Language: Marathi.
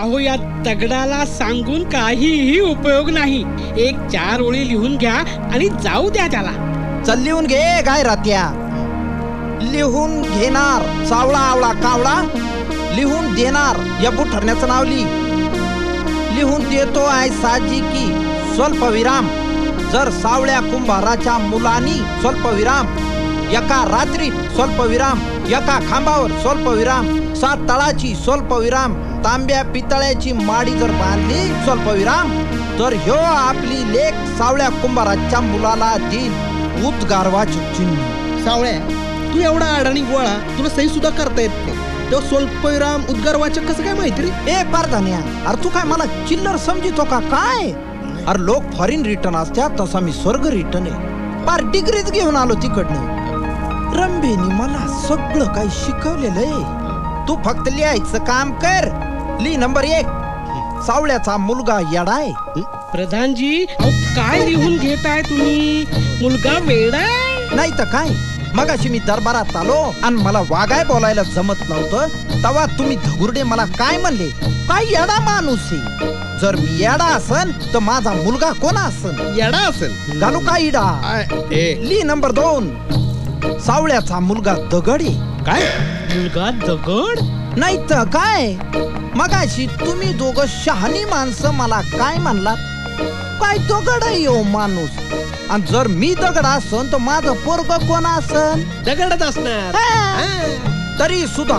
अहो या दगडाला सांगून काहीही उपयोग नाही. एक चार ओळी लिहून घ्या आणि जाऊ द्या त्याला. चल लिहून घे काय रात्या. लिहून घेणार सावळा आवळा कावळा. लिहून देणार यबू ठरण्याचं नाव लिही. लिहून देतो आहे साजी की स्वल्पविराम. जर सावळ्या कुंभाराच्या मुलानी स्वल्पविराम. एका रात्री स्वल्पविराम एका खांबावर स्वल्पविराम सात तळाची स्वल्पविराम तांब्या पितळ्याची माडी जर बांधली स्वल्पविराम तर ह्यो आपली लेख सावळ्या कुंभाराच्या मुलाला देईल उद्गारवाचे चिन्ह. सावळ्या तू एवढा अडाणी गोळा तुला सही सुद्धा करता येत नाही. तेव्हा स्वल्पविराम उद्गार वाचक कसं काय माहिती रे? ए पारधान्या अरे तू काय मला चिल्लर समजितो का काय? अरे लोक फॉरिन रिटर्न असत्यात तसा मी स्वर्ग रिटर्न आहे. पार डिग्रीज घेऊन आलो तिकडनं. रंबेनी मला सगळं काही शिकवलेलं आहे. तू फक्त लिहायचं काम कर. लिही नंबर एक. सावळ्याचा मुलगा येडाय. प्रधानजी अहो काय लिहून घेताय तुम्ही? मुलगा वेडाय? नाही तर काय? मगाशी मी दरबारात आलो आणि मला वागाय बोलायला जमत नव्हतं. तेव्हा तुम्ही धगुर्डे मला काय म्हणले? काय येडा माणूस आहे? जर मी येडा असन तर माझा मुलगा कोण असन? येडा असेल. घालू का इडा? ए. ली नंबर दोन. सावळ्याचा मुलगा दगडे काय? मुलगा दगड? नाही तर काय? मगाशी तुम्ही दोघं शहाणी माणसं मला काय म्हणलात काय दगड आहे हो माणूस? आणि जर मी दगड असन तर माझं पोरग कोण असन? दगडच असणार. हा. तरी सुद्धा